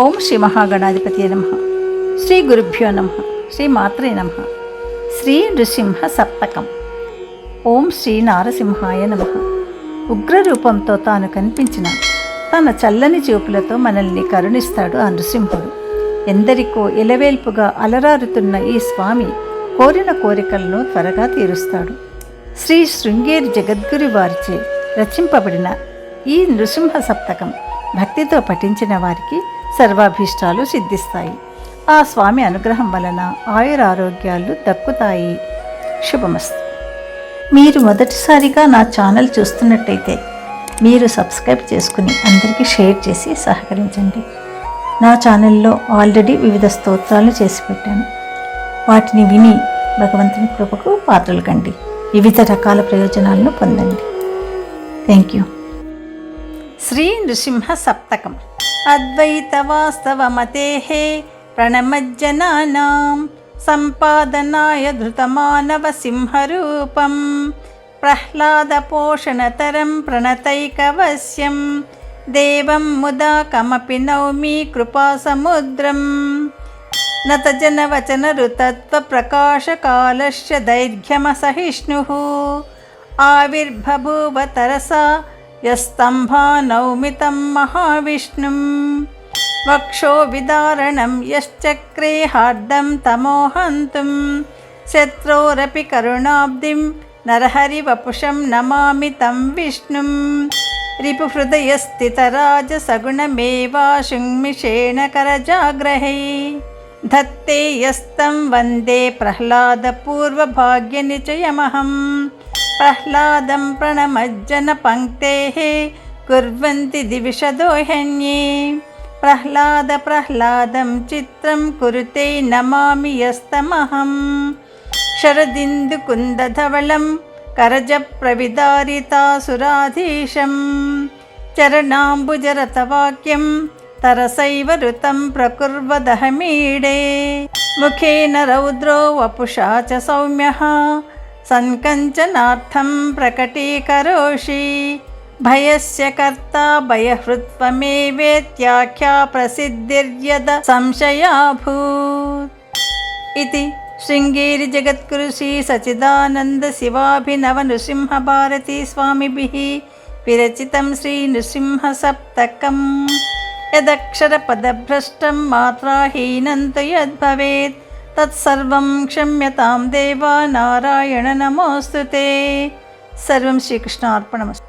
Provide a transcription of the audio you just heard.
ఓం శ్రీ మహాగణాధిపతి నమ. శ్రీ గురుభ్యో నమ. శ్రీ మాత్రే నమ. శ్రీ నృసింహ సప్తకం. ఓం శ్రీ నారసింహాయ నమ. ఉగ్రరూపంతో తాను కనిపించిన తన చల్లని చూపులతో మనల్ని కరుణిస్తాడు ఆ నృసింహుడు. ఎందరికో ఇలవేల్పుగా అలరారుతున్న ఈ స్వామి కోరిన కోరికలను త్వరగా తీరుస్తాడు. శ్రీ శృంగేరి జగద్గురి వారిచే రచింపబడిన ఈ నృసింహ సప్తకం భక్తితో పఠించిన వారికి సర్వాభీష్టాలు సిద్ధిస్తాయి. ఆ స్వామి అనుగ్రహం వలన ఆయురారోగ్యాలు దక్కుతాయి. శుభమస్తు. మీరు మొదటిసారిగా నా ఛానల్ చూస్తున్నట్టయితే మీరు సబ్స్క్రైబ్ చేసుకుని అందరికీ షేర్ చేసి సహకరించండి. నా ఛానల్లో ఆల్రెడీ వివిధ స్తోత్రాలు చేసి పెట్టాను. వాటిని విని భగవంతుని కృపకు పాత్రలు కండి. వివిధ రకాల ప్రయోజనాలను పొందండి. Thank you. శ్రీ నృసింహ సప్తకం. अद्वैतवास्तवमतेः प्रणमज्जनानां सम्पादनाय धृतमानवसिंहरूपं प्रह्लादपोषणतरं प्रणतैकवश्यं देवं मुदा कमपि नौमि कृपासमुद्रं नतजनवचनऋतत्वप्रकाशकालश्च दैर्घ्यमसहिष्णुः आविर्भभूवतरसा यस्तम्भा नौमि तं महाविष्णुं। वक्षो विदारणं यश्चक्रे हार्दं तमोहन्तुं। शत्रोरपि करुणाब्धिं नरहरिवपुषं नमामि तं विष्णुं। रिपुहृदयस्थितराजसगुणमेवाशुङ्मिषेण करजाग्रहै धत्ते यस्तं वन्दे प्रह्लादपूर्वभाग्यनिचयमहं प्रह्लादं प्रणमज्जनपङ्क्तेः कुर्वन्ति दिविशदोहन्ये प्रह्लाद प्रह्लादं चित्रं कुरुते नमामि यस्तमहं शरदिन्दुकुन्दधवलं करजप्रविदारितासुराधीशं चरणाम्बुजरतवाक्यं तरसैव ऋतं प्रकुर्वदहमीडे मुखेन रौद्रो वपुषा च सौम्यः सन्कञ्चनार्थं प्रकटीकरोषि भयस्य कर्ता भयहृत्वमेवेत्याख्या प्रसिद्धिर्यद संशयाभूत् इति शृङ्गेरि जगद्गुरु श्री सच्चिदानन्द शिवाभिनव नृसिंहभारती स्वामिभिः विरचितं श्रीनृसिंहसप्तकम् यदक्षरपदभ्रष्टं मात्राहीनं तु यद्भवेत् തത്സർവം ക്ഷമ്യതാം ദേവ നാരായണ നമോസ്തു തേ സർവം ശ്രീകൃഷ്ണാർപ്പണമസ്തു